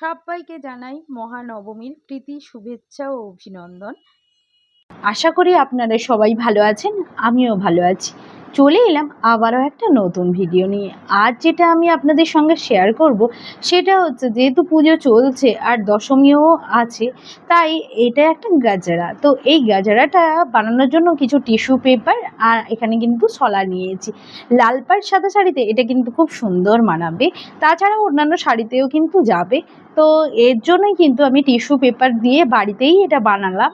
সব্বাইকে জানাই মহানবমীর প্রীতি, শুভেচ্ছা ও অভিনন্দন। আশা করি আপনারা সবাই ভালো আছেন, আমিও ভালো আছি। চলে এলাম আবারও একটা নতুন ভিডিও নিয়ে। আজ যেটা আমি আপনাদের সঙ্গে শেয়ার করব, সেটা হচ্ছে যেহেতু পুজো চলছে আর দশমীও আছে, তাই এটা একটা গাজারা। তো এই গাজারাটা বানানোর জন্য কিছু টিস্যু পেপার আর এখানে কিন্তু শলা নিয়েছি। লাল পাড় সাদা শাড়িতে এটা কিন্তু খুব সুন্দর মানাবে। তাছাড়া অন্যান্য শাড়িতেও কিন্তু যাবে। তো এর জন্যই কিন্তু আমি টিস্যু পেপার দিয়ে বাড়িতেই এটা বানালাম।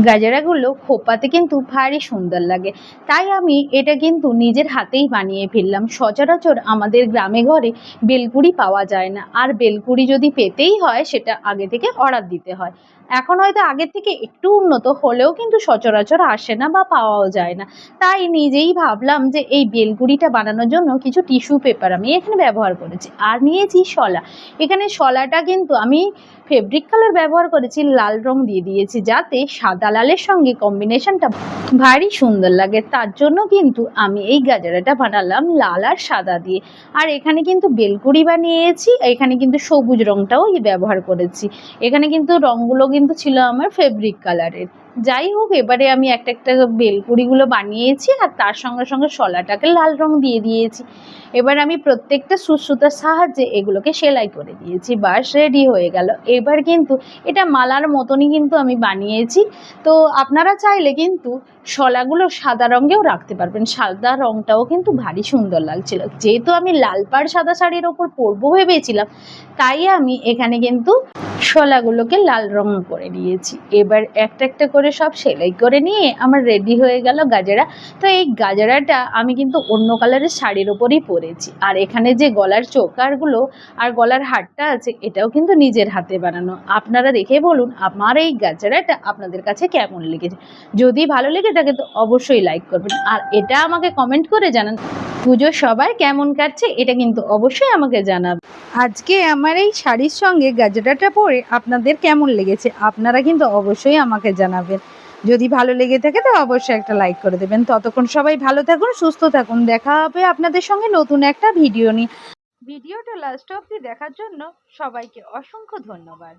গাজরাগুলো খোপাতে কিন্তু ভারী সুন্দর লাগে। তাই আমি এটা কিন্তু নিজের হাতেই বানিয়ে ফেললাম। সচরাচর আমাদের গ্রামে ঘরে বেলকুড়ি পাওয়া যায় না। আর বেলকুড়ি যদি পেতেই হয়, সেটা আগে থেকে অর্ডার দিতে হয়। এখন হয়তো আগের থেকে একটু উন্নত হলেও কিন্তু সচরাচর আসে না বা পাওয়াও যায় না। তাই নিজেই ভাবলাম যে এই বেলকুড়িটা বানানোর জন্য কিছু টিস্যু পেপার আমি এখানে ব্যবহার করেছি। আর নিয়েছি শলা। এখানে শলাটা কিন্তু আমি ফেব্রিক কালার ব্যবহার করেছি, লাল রং দিয়ে দিয়েছি যাতে সাদা লালের সঙ্গে কম্বিনেশনটা ভারী সুন্দর লাগে। তার জন্য কিন্তু আমি এই গাজরাটা বানালাম লাল আর সাদা দিয়ে। আর এখানে কিন্তু বেলকুড়ি বানিয়েছি, এখানে কিন্তু সবুজ রংটাও ব্যবহার করেছি। এখানে কিন্তু রঙগুলো কিন্তু ছিল আমার ফেব্রিক কালারের যাই হোক, এবারে আমি একটা একটা বেলপুরিগুলো বানিয়েছি আর তার সঙ্গে সঙ্গে শলাটাকে লাল রং দিয়ে দিয়েছি। এবার আমি প্রত্যেকটা সুসুতার সাহায্যে এগুলোকে সেলাই করে দিয়েছি, বাস রেডি হয়ে গেল। এবার কিন্তু এটা মালার মতনই কিন্তু আমি বানিয়েছি। তো আপনারা চাইলে কিন্তু শলাগুলো সাদা রঙেও রাখতে পারবেন। সাদা রঙটাও কিন্তু ভারী সুন্দর লাগছিল। যেহেতু আমি লাল পাড় সাদা শাড়ির ওপর পরবো ভেবেছিলাম, তাই আমি এখানে কিন্তু শলাগুলোকে লাল রং করে নিয়েছি এবার একটা একটা করে সব সেলাই করে নিয়ে আমার রেডি হয়ে গেল গাজরা। তো এই গাজরাটা আমি কিন্তু অন্য কালারের শাড়ির ওপরই পরেছি। আর এখানে যে গলার চোকারগুলো আর গলার হারটা আছে, এটাও কিন্তু নিজের হাতে বানানো। আপনারা দেখে বলুন, আমার এই গাজরাটা আপনাদের কাছে কেমন লেগেছে? যদি ভালো লেগে থাকে তো অবশ্যই লাইক করবেন। আর এটা আমাকে কমেন্ট করে জানান পুজো সবাই কেমন কাটছে, এটা কিন্তু অবশ্যই আমাকে জানাবে আজকে আমার এই শাড়ির সঙ্গে গাজরাটা পরে আপনাদের কেমন লেগেছে? আপনারা কিন্তু অবশ্যই আমাকে জানাবেন। যদি ভালো লেগে থাকে তো অবশ্যই একটা লাইক করে দেবেন। ততক্ষণ সবাই ভালো থাকুন, সুস্থ থাকুন। দেখা হবে আপনাদের সঙ্গে নতুন একটা ভিডিও নিয়ে। ভিডিওটা লাস্ট অবধি দেখার জন্য সবাইকে অসংখ্য ধন্যবাদ।